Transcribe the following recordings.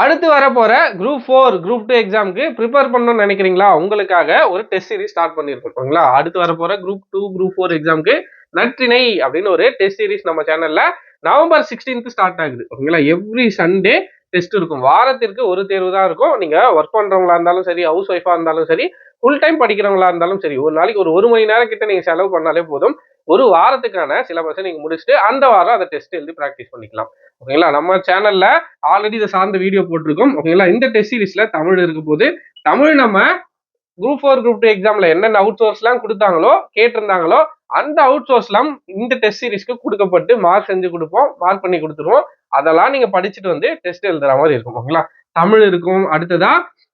அடுத்து வர group four group two எக்ஸாமுக்கு ப்ரிப்பேர் பண்ணணும்னு நினைக்கிறீங்களா? உங்களுக்காக ஒரு டெஸ்ட் சீரிஸ் ஸ்டார்ட் பண்ணியிருக்கோங்களா ஓகேங்களா? அடுத்து வரப்போகிற குரூப் டூ குரூப் ஃபோர் எக்ஸாமுக்கு நற்றினை அப்படின்னு ஒரு டெஸ்ட் சீரிஸ் நம்ம சேனலில் நவம்பர் சிக்ஸ்டீன்த் ஸ்டார்ட் ஆகுது. ஓகேங்களா? எவ்ரி சண்டே டெஸ்ட் இருக்கும். வாரத்திற்கு ஒரு தேர்வு தான் இருக்கும். நீங்கள் ஒர்க் பண்ணுறவங்களா இருந்தாலும் சரி ஹவுஸ் ஒய்ஃபாக இருந்தாலும் சரி ஃபுல் டைம் படிக்கிறவங்களா இருந்தாலும் சரி ஒரு நாளைக்கு ஒரு ஒரு மணி நேரம் கிட்ட நீங்கள் செலவு பண்ணாலே போதும். ஒரு வாரத்துக்கான சிலபஸை நீங்க முடிச்சுட்டு அந்த வாரம் அதை டெஸ்ட் எழுதி ப்ராக்டிஸ் பண்ணிக்கலாம். ஓகேங்களா நம்ம சேனல்ல ஆல்ரெடி இதை சார்ந்த வீடியோ போட்டிருக்கோம். ஓகேங்களா இந்த டெஸ்ட் சீரீஸ்ல தமிழ் இருக்க போது தமிழ் நம்ம குரூப் ஃபோர் குரூப் டூ எக்ஸாம்ல என்னென்ன அவுட் சோர்ஸ்லாம் கொடுத்தாங்களோ கேட்டிருந்தாங்களோ அந்த அவுட் சோர்ஸ்லாம் இந்த டெஸ்ட் சீரிஸ்க்கு கொடுக்கப்பட்டு மார்க் செஞ்சு கொடுப்போம் மார்க் பண்ணி கொடுத்துருவோம். அதெல்லாம் நீங்க படிச்சுட்டு வந்து டெஸ்ட் எழுதுற மாதிரி இருக்கும். ஓகேங்களா தமிழ் இருக்கும். அடுத்ததா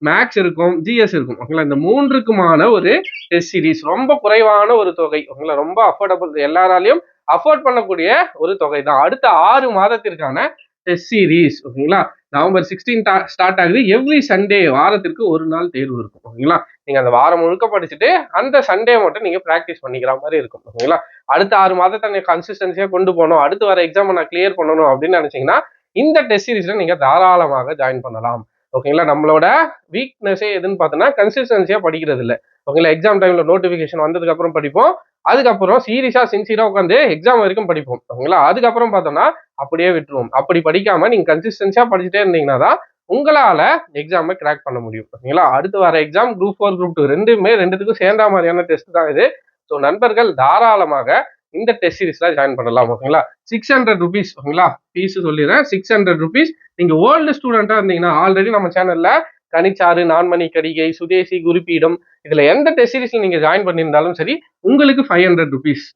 மேக்ஸ் இருக்கும் ஜிஎஸ் இருக்கும். ஓகேங்களா? இந்த மூன்றுக்குமான ஒரு டெஸ்ட் சீரிஸ் ரொம்ப குறைவான ஒரு தொகை. ஓகேங்களா? ரொம்ப அஃபோர்டபுள் எல்லாராலையும் அஃபோர்ட் பண்ணக்கூடிய ஒரு தொகை தான். அடுத்த ஆறு மாதத்திற்கான டெஸ்ட் சீரிஸ் ஓகேங்களா? நவம்பர் சிக்ஸ்டீன் ஸ்டார்ட் ஆகுது. எவ்ரி சண்டே வாரத்திற்கு ஒரு நாள் தேர்வு இருக்கும். ஓகேங்களா? நீங்க அந்த வாரம் முழுக்க படிச்சுட்டு அந்த சண்டே மட்டும் நீங்க ப்ராக்டிஸ் பண்ணிக்கிற மாதிரி இருக்கும். ஓகேங்களா? அடுத்த ஆறு மாதத்தை கன்சிஸ்டன்சியா கொண்டு போகணும். அடுத்து வர எக்ஸாம் நான் கிளியர் பண்ணணும் அப்படின்னு நினைச்சீங்கன்னா இந்த டெஸ்ட் சீரீஸ்ல நீங்க தாராளமாக ஜாயின் பண்ணலாம். ஓகேங்களா நம்மளோட வீக்னஸே எதுன்னு பார்த்தோன்னா கன்சிஸ்டன்சியா படிக்கிறது இல்லை. ஓகேங்களா எக்ஸாம் டைம்ல நோட்டிபிகேஷன் வந்ததுக்கு அப்புறம் படிப்போம். அதுக்கப்புறம் சீரியஸா சின்சியரா உட்காந்து எக்ஸாம் வரைக்கும் படிப்போம். ஓகேங்களா அதுக்கப்புறம் பார்த்தோம்னா அப்படியே விட்டுருவோம். அப்படி படிக்காம நீங்க கன்சிஸ்டன்சியா படிச்சுட்டே இருந்தீங்கன்னா தான் உங்களால எக்ஸாமை கிராக் பண்ண முடியும். ஓகேங்களா அடுத்து வர exam group four group two ரெண்டுமே ரெண்டுத்துக்கும் சேர்ந்த மாதிரியான டெஸ்ட் தான் இது. ஸோ நண்பர்கள் தாராளமாக இந்த டெஸ்ட் சீரீஸ்ல ஜாயின் பண்ணலாம் ஓகேங்களா சிக்ஸ் ஹண்ட்ரட் ருபீஸ் ஓகேங்களா ஃபீஸ் சொல்லிடுறேன். சிக்ஸ் ஹண்ட்ரட் ருபீஸ் நீங்க ஓல்டு ஸ்டூடெண்டா இருந்தீங்கன்னா ஆல்ரெடி நம்ம சேனல்ல கனிச்சாறு நான்மணி கடிகை சுதேசி குறிப்பீடம் இதுல எந்த டெஸ்ட் சீரீஸ்ல நீங்க ஜாயின் பண்ணியிருந்தாலும் சரி உங்களுக்கு ஃபைவ் ஹண்ட்ரட் ருபீஸ்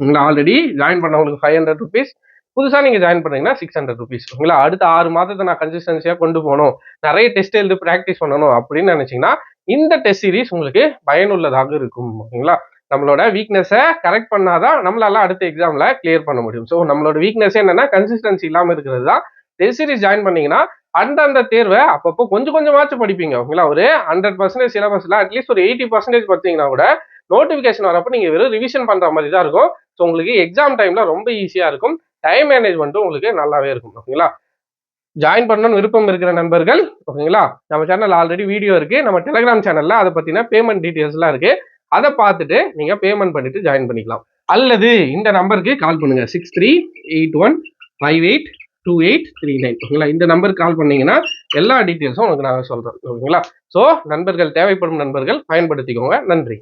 உங்களை ஆல்ரெடி ஜாயின் பண்ணவங்களுக்கு ஃபைவ் ஹண்ட்ரட் ருபீஸ் புதுசாக நீங்கள் ஜாயின் பண்ணீங்கன்னா சிக்ஸ் ஹண்ட்ரட் ருபீஸ் ஓகேங்களா அடுத்த ஆறு மாதத்தை நான் கன்சிஸ்டன்சியாக கொண்டு போகணும். நிறைய டெஸ்ட் எழுதி ப்ராக்டிஸ் பண்ணணும் அப்படின்னு நினச்சிங்கன்னா இந்த டெஸ்ட் சீரிஸ் உங்களுக்கு பயனுள்ளதாக இருக்கும் ஓகேங்களா நம்மளோட வீக்னஸை கரெக்ட் பண்ணாதான் நம்மளால அடுத்த எக்ஸாம்ல கிளியர் பண்ண முடியும். ஸோ நம்மளோட வீக்னஸ் என்னன்னா கன்சிஸ்டன்சி இல்லாமல் இருக்கிறது தான் டெஸ்ட் சீரிஸ் ஜாயின் பண்ணீங்கன்னா அந்தந்த தேர்வை அப்பப்போ கொஞ்சம் கொஞ்சமாச்சும் படிப்பீங்க. ஓகேங்களா? ஒரு ஹண்ட்ரட் பர்சன்டேஜ் சிலபஸ்ல அட்லீஸ்ட் ஒரு எயிட்டி பர்சன்டேஜ் பார்த்தீங்கன்னா கூட நோட்டிஃபிகேஷன் வரப்போ நீங்கள் வெறும் ரிவிஷன் பண்ணுற மாதிரி தான் இருக்கும். ஸோ உங்களுக்கு எக்ஸாம் டைம்ல ரொம்ப ஈஸியாக இருக்கும். டைம் மேனேஜ்மெண்ட்டும் உங்களுக்கு நல்லாவே இருக்கும். ஓகேங்களா? ஜாயின் பண்ணணும்னு விருப்பம் இருக்கிற நண்பர்கள் ஓகேங்களா? நம்ம சேனல் ஆல்ரெடி வீடியோ இருக்கு. நம்ம டெலிகிராம் சேனல்ல அதை பத்தின பேமெண்ட் டீட்டெயில்ஸ்லாம் இருக்கு. அதை பார்த்துட்டு நீங்க பேமெண்ட் பண்ணிட்டு ஜாயின் பண்ணிக்கலாம். அல்லது இந்த நம்பருக்கு கால் பண்ணுங்க. Six three eight one five eight two eight three nine ஓகேங்களா? இந்த நம்பருக்கு கால் பண்ணீங்கன்னா எல்லா டீட்டெயில்ஸும் உங்களுக்கு நான் சொல்றேன். ஓகேங்களா? ஸோ நண்பர்கள் தேவைப்படும் நண்பர்கள் பயன்படுத்திக்கோங்க. நன்றி.